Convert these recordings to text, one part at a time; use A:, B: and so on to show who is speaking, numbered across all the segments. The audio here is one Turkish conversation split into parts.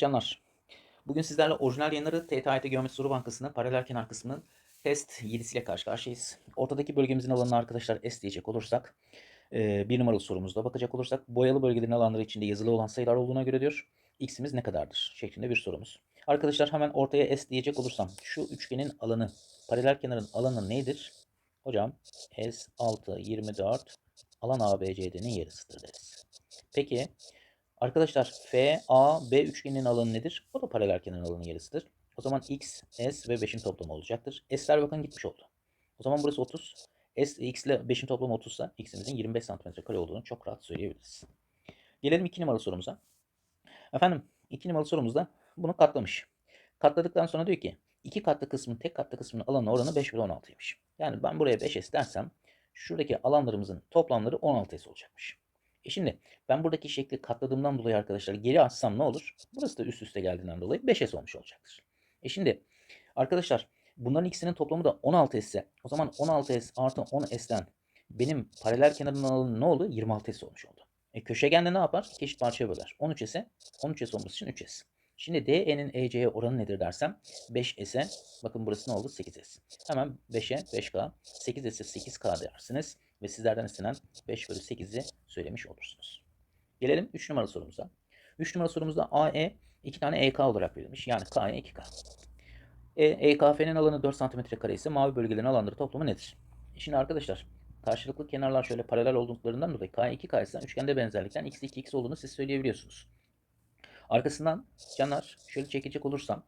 A: Canlar. Bugün sizlerle orijinal yayınları TTIT Geometri Soru Bankası'nın paralel kenar kısmının test 7'siyle karşı karşıyayız. Ortadaki bölgemizin alanına arkadaşlar S diyecek olursak e, bir numaralı sorumuzda bakacak olursak boyalı bölgelerin alanları içinde yazılı olan sayılar olduğuna göre diyor x'imiz ne kadardır şeklinde bir sorumuz. Arkadaşlar hemen ortaya S diyecek olursam şu üçgenin alanı paralel kenarın alanı nedir? Hocam S 6 24 alan ABCD'nin yarısıdır deriz. Peki Arkadaşlar F, A, B üçgeninin alanı nedir? O da paralel kenarın alanı yarısıdır. O zaman X, S ve 5'in toplamı olacaktır. S'ler bakın gitmiş oldu. O zaman burası 30. S, X ile 5'in toplamı 30 ise X'imizin 25 cm kare olduğunu çok rahat söyleyebiliriz. Gelelim 2 numaralı sorumuza. Efendim 2 numaralı sorumuzda bunu katlamış. Katladıktan sonra diyor ki iki katlı kısmın tek katlı kısmının alanı oranı 5 bölü 16'ymış. Yani ben buraya 5S dersem şuradaki alanlarımızın toplamları 16S olacakmış. E şimdi ben buradaki şekli katladığımdan dolayı arkadaşlar geri açsam ne olur? Burası da üst üste geldiğinden dolayı 5S olmuş olacaktır. E şimdi arkadaşlar bunların ikisinin toplamı da 16S ise o zaman 16S artı 10S'den benim paralel kenarın alanı ne oldu? 26S olmuş oldu. E köşegende ne yapar? Eşit parçaya böler. 13S'e 13S olması için 3S. Şimdi DE'nin EC'ye oranı nedir dersem 5S'e bakın burası ne oldu? 8S. Hemen 5'e 5K 8S'e 8K dersiniz ve sizlerden istenen 5 bölü 8'i söylemiş olursunuz. Gelelim 3 numaralı sorumuza. 3 numaralı sorumuzda AE 2 tane EK olarak verilmiş. Yani KE 2K. E, EKF'nin alanı 4 cm kare ise mavi bölgelerin alanları toplamı nedir? Şimdi arkadaşlar karşılıklı kenarlar şöyle paralel olduklarından dolayı K 2K ise üçgende benzerlikten x 2x olduğunu siz söyleyebiliyorsunuz. Arkasından canlar şöyle çekecek olursam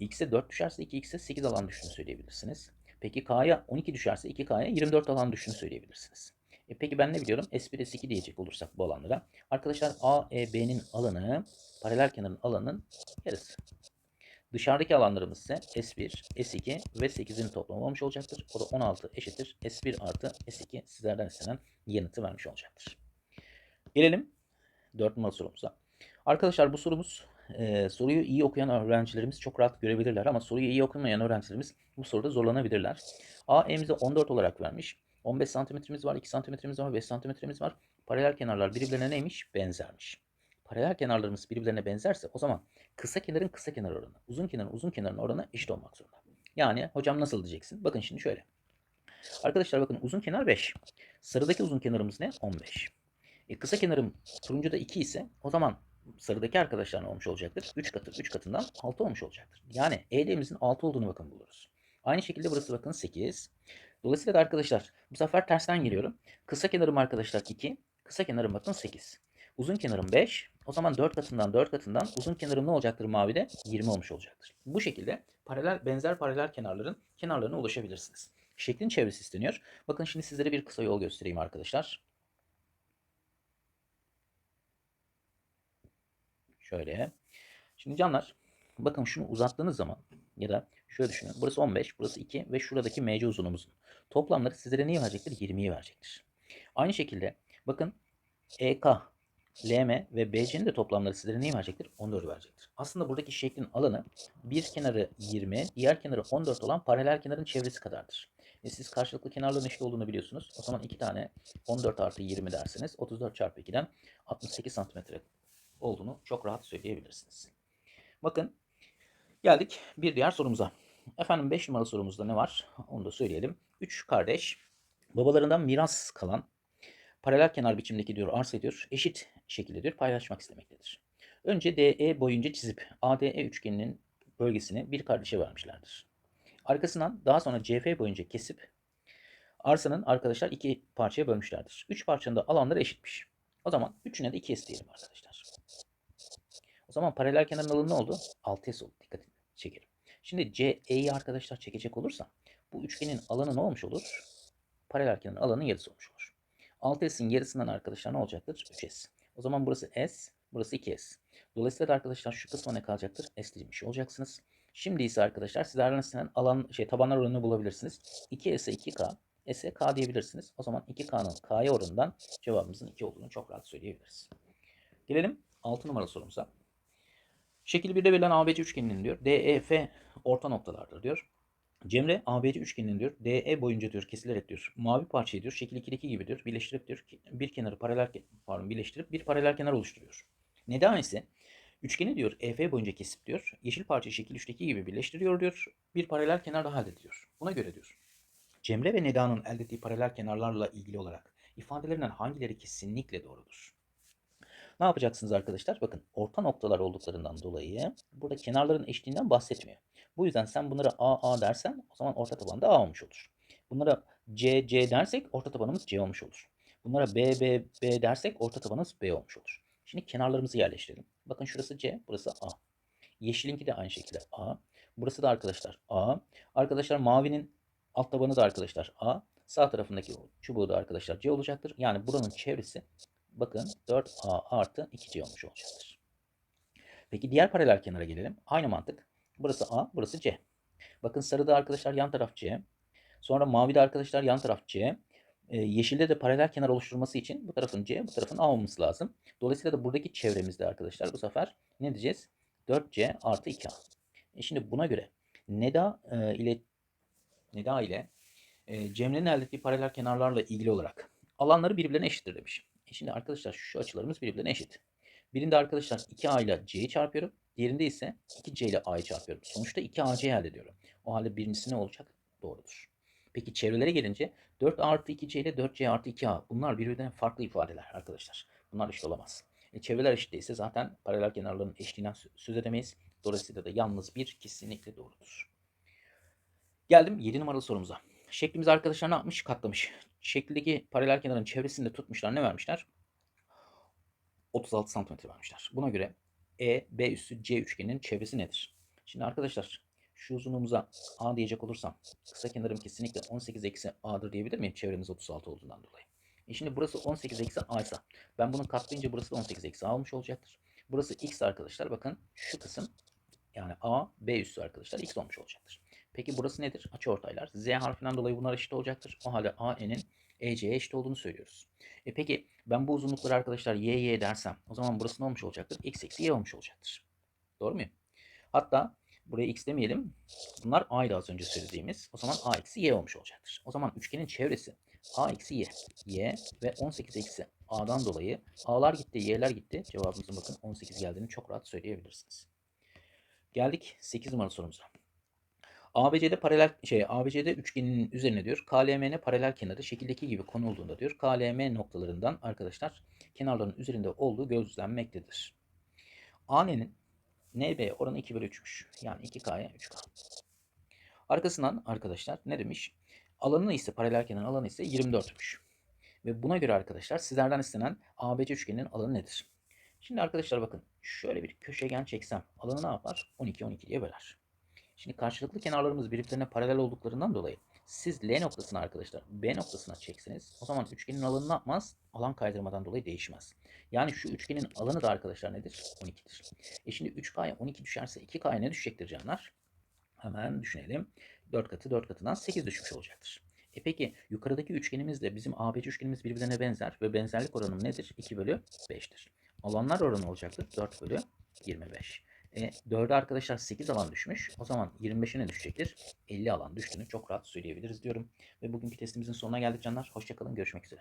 A: x'e 4 düşerse 2x'e 8 alan düştüğünü söyleyebilirsiniz. Peki K'ya 12 düşerse 2K'ya 24 alan düştüğünü söyleyebilirsiniz. E peki ben ne biliyorum? S1 S2 diyecek olursak bu alanlara. Arkadaşlar A, E, B'nin alanı paralel kenarın alanının yarısı. Dışarıdaki alanlarımız ise S1, S2 ve 8'in toplamı olmuş olacaktır. O da 16 eşittir. S1 artı S2 sizlerden istenen yanıtı vermiş olacaktır. Gelelim 4 numaralı sorumuza. Arkadaşlar bu sorumuz e, soruyu iyi okuyan öğrencilerimiz çok rahat görebilirler ama soruyu iyi okumayan öğrencilerimiz bu soruda zorlanabilirler. A E'mize 14 olarak vermiş. 15 santimetremiz var, 2 santimetremiz var, 5 santimetremiz var. Paralel kenarlar birbirlerine neymiş? Benzermiş. Paralel kenarlarımız birbirlerine benzerse o zaman kısa kenarın kısa kenar oranı, uzun kenarın uzun kenarın oranı eşit olmak zorunda. Yani hocam nasıl diyeceksin? Bakın şimdi şöyle. Arkadaşlar bakın uzun kenar 5. Sarıdaki uzun kenarımız ne? 15. E, kısa kenarım turuncuda 2 ise o zaman sarıdaki arkadaşlar olmuş olacaktır? 3 katı 3 katından 6 olmuş olacaktır. Yani ED'mizin 6 olduğunu bakın buluruz. Aynı şekilde burası bakın 8. Dolayısıyla da arkadaşlar bu sefer tersten geliyorum. Kısa kenarım arkadaşlar 2. Kısa kenarım bakın 8. Uzun kenarım 5. O zaman 4 katından 4 katından uzun kenarım ne olacaktır mavide? 20 olmuş olacaktır. Bu şekilde paralel benzer paralel kenarların kenarlarına ulaşabilirsiniz. Şeklin çevresi isteniyor. Bakın şimdi sizlere bir kısa yol göstereyim arkadaşlar. Şöyle. Şimdi canlar bakın şunu uzattığınız zaman ya da şöyle düşünün. Burası 15, burası 2 ve şuradaki MC uzunumuzun toplamları sizlere neyi verecektir? 20'yi verecektir. Aynı şekilde bakın EK, LM ve BC'nin de toplamları sizlere neyi verecektir? 14'ü verecektir. Aslında buradaki şeklin alanı bir kenarı 20, diğer kenarı 14 olan paralel kenarın çevresi kadardır. E siz karşılıklı kenarların eşit olduğunu biliyorsunuz. O zaman iki tane 14 artı 20 derseniz 34 çarpı 2'den 68 santimetre olduğunu çok rahat söyleyebilirsiniz. Bakın geldik bir diğer sorumuza. Efendim 5 numaralı sorumuzda ne var? Onu da söyleyelim. 3 kardeş babalarından miras kalan paralel kenar biçimdeki diyor arsa diyor eşit şekilde diyor paylaşmak istemektedir. Önce DE boyunca çizip ADE üçgeninin bölgesini bir kardeşe vermişlerdir. Arkasından daha sonra CF boyunca kesip arsanın arkadaşlar iki parçaya bölmüşlerdir. Üç parçanın da alanları eşitmiş. O zaman üçüne de 2S diyelim arkadaşlar. Zaman paralel kenarın alanı ne oldu? 6S oldu. Dikkat edin. Çekelim. Şimdi CE'yi arkadaşlar çekecek olursam bu üçgenin alanı ne olmuş olur? Paralel kenarın alanının yarısı olmuş olur. 6S'in yarısından arkadaşlar ne olacaktır? 3S. O zaman burası S, burası 2S. Dolayısıyla da arkadaşlar şu kısma ne kalacaktır? S demiş olacaksınız. Şimdi ise arkadaşlar sizlerden istenen alan şey tabanlar oranını bulabilirsiniz. 2S'e 2K, S'e K diyebilirsiniz. O zaman 2K'nın K'ya oranından cevabımızın 2 olduğunu çok rahat söyleyebiliriz. Gelelim 6 numaralı sorumuza. Şekil 1'de verilen ABC üçgeninin diyor. DEF orta noktalardır diyor. Cemre ABC üçgeninin diyor. DE boyunca diyor kesilerek diyor. Mavi parçayı diyor. Şekil 2'deki gibi diyor. Birleştirip diyor. Bir kenarı paralel pardon birleştirip bir paralel kenar oluşturuyor. Neden ise Üçgeni diyor EF boyunca kesip diyor. Yeşil parçayı şekil 3'teki gibi birleştiriyor diyor. Bir paralel kenar daha elde ediyor. Buna göre diyor. Cemre ve Neda'nın elde ettiği paralel kenarlarla ilgili olarak ifadelerinden hangileri kesinlikle doğrudur? Ne yapacaksınız arkadaşlar? Bakın orta noktalar olduklarından dolayı burada kenarların eşliğinden bahsetmiyor. Bu yüzden sen bunlara A A dersen o zaman orta tabanda A olmuş olur. Bunlara C C dersek orta tabanımız C olmuş olur. Bunlara B B B dersek orta tabanımız B olmuş olur. Şimdi kenarlarımızı yerleştirelim. Bakın şurası C, burası A. Yeşilinki de aynı şekilde A. Burası da arkadaşlar A. Arkadaşlar mavinin alt tabanı da arkadaşlar A. Sağ tarafındaki çubuğu da arkadaşlar C olacaktır. Yani buranın çevresi bakın 4A artı 2C olmuş olacaktır. Peki diğer paralel kenara gelelim. Aynı mantık. Burası A, burası C. Bakın sarıda arkadaşlar yan taraf C. Sonra mavide arkadaşlar yan taraf C. Ee, yeşilde de paralel kenar oluşturması için bu tarafın C, bu tarafın A olması lazım. Dolayısıyla da buradaki çevremizde arkadaşlar bu sefer ne diyeceğiz? 4C artı 2A. E şimdi buna göre Neda e, ile Neda ile e, Cemre'nin elde ettiği paralel kenarlarla ilgili olarak alanları birbirlerine eşittir demiş. Şimdi arkadaşlar şu açılarımız birbirlerine eşit. Birinde arkadaşlar 2A ile C'yi çarpıyorum. Diğerinde ise 2C ile A'yı çarpıyorum. Sonuçta 2AC elde ediyorum. O halde birincisi ne olacak? Doğrudur. Peki çevrelere gelince 4 artı 2C ile 4C artı 2A. Bunlar birbirinden farklı ifadeler arkadaşlar. Bunlar eşit olamaz. E, çevreler eşit değilse zaten paralel kenarların eşliğinden sö- söz edemeyiz. Dolayısıyla da yalnız bir kesinlikle doğrudur. Geldim 7 numaralı sorumuza. Şeklimiz arkadaşlar ne yapmış? Katlamış. Şekildeki paralel kenarın çevresinde tutmuşlar. Ne vermişler? 36 santimetre vermişler. Buna göre E, B üssü C üçgeninin çevresi nedir? Şimdi arkadaşlar şu uzunluğumuza A diyecek olursam kısa kenarım kesinlikle 18 eksi A'dır diyebilir miyim? Çevremiz 36 olduğundan dolayı. E şimdi burası 18 eksi A ise ben bunu katlayınca burası da 18 eksi A olmuş olacaktır. Burası X arkadaşlar. Bakın şu kısım yani A, B üssü arkadaşlar X olmuş olacaktır. Peki burası nedir? Açıortaylar. Z harfinden dolayı bunlar eşit olacaktır. O halde AN'in EC'ye eşit olduğunu söylüyoruz. E peki ben bu uzunlukları arkadaşlar y y dersem o zaman burası ne olmuş olacaktır? X eksi y olmuş olacaktır. Doğru muyum? Hatta buraya x demeyelim. Bunlar a'ydı az önce söylediğimiz. O zaman a eksi y olmuş olacaktır. O zaman üçgenin çevresi a eksi y, y ve 18 eksi a'dan dolayı a'lar gitti, y'ler gitti. Cevabımızın bakın 18 geldiğini çok rahat söyleyebilirsiniz. Geldik 8 numaralı sorumuza. ABC'de paralel şey ABC'de üçgeninin üzerine diyor KLMN paralel kenarı şekildeki gibi konulduğunda diyor KLM noktalarından arkadaşlar kenarların üzerinde olduğu gözlenmektedir. AN'nin NB oranı 2 bölü 3'müş. Yani 2K'ya 3K. Arkasından arkadaşlar ne demiş? Alanı ise paralel kenar alanı ise 24'müş. Ve buna göre arkadaşlar sizlerden istenen ABC üçgeninin alanı nedir? Şimdi arkadaşlar bakın şöyle bir köşegen çeksem alanı ne yapar? 12 12 diye böler. Şimdi karşılıklı kenarlarımız birbirlerine paralel olduklarından dolayı siz L noktasını arkadaşlar B noktasına çekseniz o zaman üçgenin alanı ne yapmaz? Alan kaydırmadan dolayı değişmez. Yani şu üçgenin alanı da arkadaşlar nedir? 12'dir. E şimdi 3K'ya 12 düşerse 2K'ya ne düşecektir canlar? Hemen düşünelim. 4 katı 4 katından 8 düşmüş olacaktır. E peki yukarıdaki üçgenimizle bizim ABC üçgenimiz birbirine benzer ve benzerlik oranım nedir? 2 bölü 5'tir. Alanlar oranı olacaktır. 4 bölü 25. E, 4'e arkadaşlar 8 alan düşmüş. O zaman 25'e ne düşecektir? 50 alan düştüğünü çok rahat söyleyebiliriz diyorum. Ve bugünkü testimizin sonuna geldik canlar. Hoşçakalın. Görüşmek üzere.